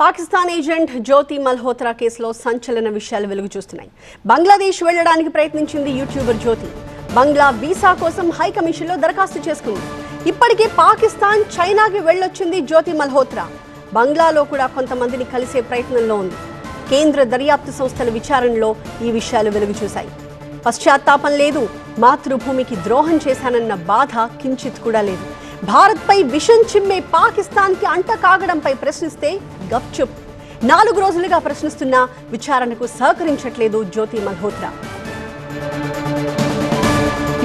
Pakistan agent జ్యోతి మల్హోత్రా కేసులో సంచలన విషయాలు వెలుగు చూస్తున్నాయి. బంగ్లాదేశ్ వెళ్ళడానికి ప్రయత్నించింది యూట్యూబర్ జ్యోతి. బంగ్లా వీసా కోసం హై కమిషన్లో దరఖాస్తు చేసుకుంది. ఇప్పటికే పాకిస్తాన్ చైనాకి వెళ్ళొచ్చింది జ్యోతి మల్హోత్రా. బంగ్లాలో కూడా కొంతమందిని కలిసే ప్రయత్నంలో ఉంది. కేంద్ర దర్యాప్తు సంస్థల విచారణలో ఈ విషయాలు వెలుగు చూశాయి. పశ్చాత్తాపం లేదు. మాతృభూమికి ద్రోహం చేశానన్న బాధ కించిత్ కూడా లేదు. భారత్పై విషం చిమ్మే పాకిస్తాన్కి అంట కాగడంపై ప్రశ్నిస్తే గప్చుప్. నాలుగు రోజులుగా ప్రశ్నిస్తున్న విచారణకు సహకరించట్లేదు జ్యోతి మల్హోత్రా.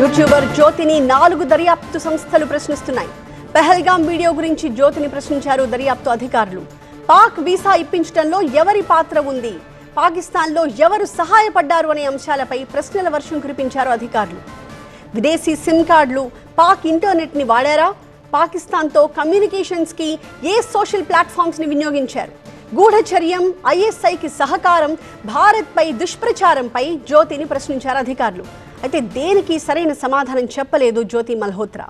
యూట్యూబర్ జ్యోతిని నాలుగు దర్యాప్తు సంస్థలు ప్రశ్నిస్తున్నాయి. పెహల్గాం వీడియో గురించి జ్యోతిని ప్రశ్నించారు దర్యాప్తు అధికారులు. పాక్ వీసా ఇప్పించడంలో ఎవరి పాత్ర ఉంది? పాకిస్తాన్లో ఎవరు సహాయపడ్డారు అనే అంశాలపై ప్రశ్నల వర్షం కురిపించారు అధికారులు. విదేశీ సిమ్ కార్డులు పాక్ ఇంటర్నెట్ని వాడారా? పాకిస్తాన్తో కమ్యూనికేషన్స్కి ఏ సోషల్ ప్లాట్ఫామ్స్ని వినియోగించారు? గూఢచర్యం ఐఎస్ఐకి సహకారం భారత్పై దుష్ప్రచారంపై జ్యోతిని ప్రశ్నించారు అధికారులు. అయితే దేనికి సరైన సమాధానం చెప్పలేదు జ్యోతి మల్హోత్రా?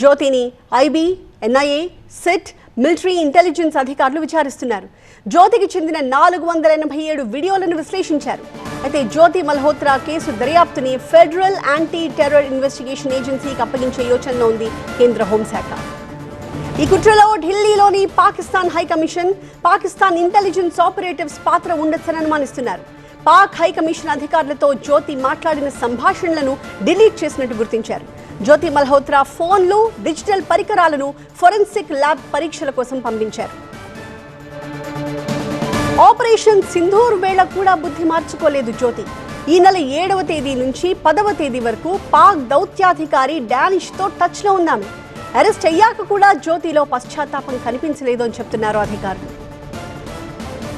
జ్యోతిని IB NIA SIT military intelligence అధికారులు విచారిస్తున్నారు. జ్యోతికి చెందిన నాలుగు వందల ఎనభై ఏడు వీడియోలను విశ్లేషించారు. అయితే జ్యోతి మల్హోత్రా కేసు దర్యాప్తుని ఫెడరల్ యాంటీ టెర్రర్ ఇన్వెస్టిగేషన్ ఏజెన్సీకి అప్పగించే యోచనలో ఉంది కేంద్ర హోంశాఖ. ఈ కుట్రలో ఢిల్లీలోని Pakistan high commission Pakistan intelligence operatives పాత్ర ఉండొచ్చని అనుమానిస్తున్నారు. పాక్ హై కమిషన్ అధికారులతో జ్యోతి మాట్లాడిన సంభాషణలను డిలీట్ చేసినట్టు గుర్తించారు. జ్యోతి మల్హోత్రా ఫోన్లు డిజిటల్ పరికరాలను ఫొరెన్సిక్ ల్యాబ్ పరీక్షల కోసం పంపించారు. ఆపరేషన్ సింధూర్ వేళ కూడా బుద్ధి మార్చుకోలేదు జ్యోతి. ఈ నెల ఏడవ తేదీ నుంచి పదవ తేదీ వరకు పాక్ దౌత్యాధికారి డానిష్తో టచ్లో ఉన్నాము. అరెస్ట్ అయ్యాక కూడా జ్యోతిలో పశ్చాత్తాపం కనిపించలేదు అని చెప్తున్నారు అధికారులు.